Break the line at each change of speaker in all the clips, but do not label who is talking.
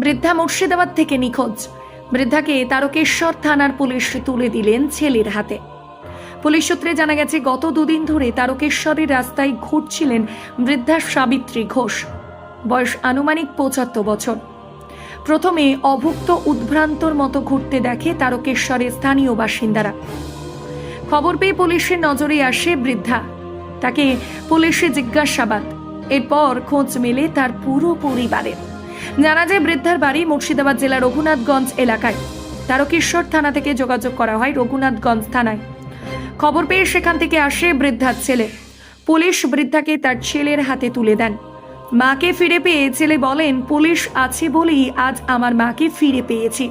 বৃদ্ধা মুর্শিদাবাদ থেকে নিখোঁজ। বৃদ্ধাকে তারকেশ্বর থানার পুলিশ তুলে দিলেন ছেলের হাতে। পুলিশ সূত্রে জানা গেছে, গত দুদিন ধরে তারকেশ্বরের রাস্তায় ঘুরছিলেন বৃদ্ধা সাবিত্রী ঘোষ। বয়স আনুমানিক পঁচাত্তর বছর। প্রথমে অভুক্ত উদ্ভ্রান্তর মতো ঘুরতে দেখে তারকেশ্বরের স্থানীয় বাসিন্দারা। খবর পেয়ে পুলিশের নজরে আসে বৃদ্ধা। তাকে পুলিশে জিজ্ঞাসাবাদ। এরপর খোঁজ মেলে তার পুরো পরিবারের। জানা যায় বৃদ্ধার বাড়ি মুর্শিদাবাদ জেলার রঘুনাথগঞ্জ এলাকায়। তারকেশ্বর থানা থেকে যোগাযোগ করা হয় রঘুনাথগঞ্জ থানায়। খবর পেয়ে সেখান থেকে আসে বৃদ্ধার ছেলে। পুলিশ বৃদ্ধাকে তার ছেলের হাতে তুলে দেন। মাকে ফিরে পেয়ে ছেলে বলেন, পুলিশ আছে বলেই আজ আমার মাকে ফিরে পেয়েছি।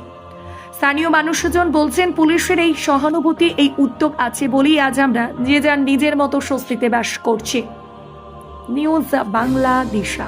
স্থানীয় মানুষজন বলছেন, পুলিশের এই সহানুভূতি, এই উদ্যোগ আছে বলেই আজ আমরা যে যার নিজের মতো স্বস্তিতে বাস করছি। নিউজ বাংলা দিশা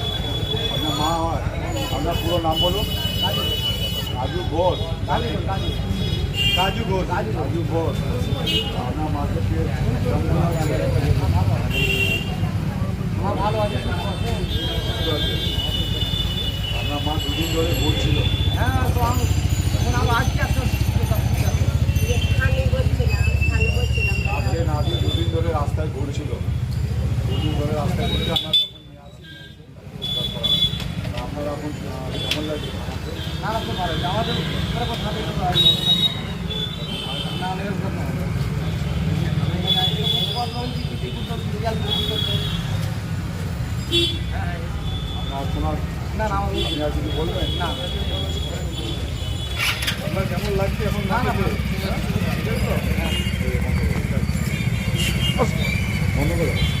আপনার মা হয় আপনার পুরো নাম বলুন রাজু ঘোষ রাজু ঘোষ রাজু ঘোষ আপনার মাকে পেয়ে আপনার মা দুদিন ধরে ঘুরছিল আজকে না দিয়ে দুদিন ধরে রাস্তায় ঘুরছিল দুদিন ধরে রাস্তায় ঘুরছে আমরা তখন নিয়ে আসি আপনার এখন আহ, কেমন লাগছে আপনার তোমার আপনি আর কিছু বলবেন? না। আপনার কেমন লাগছে এখন না বন্ধ করে দাও।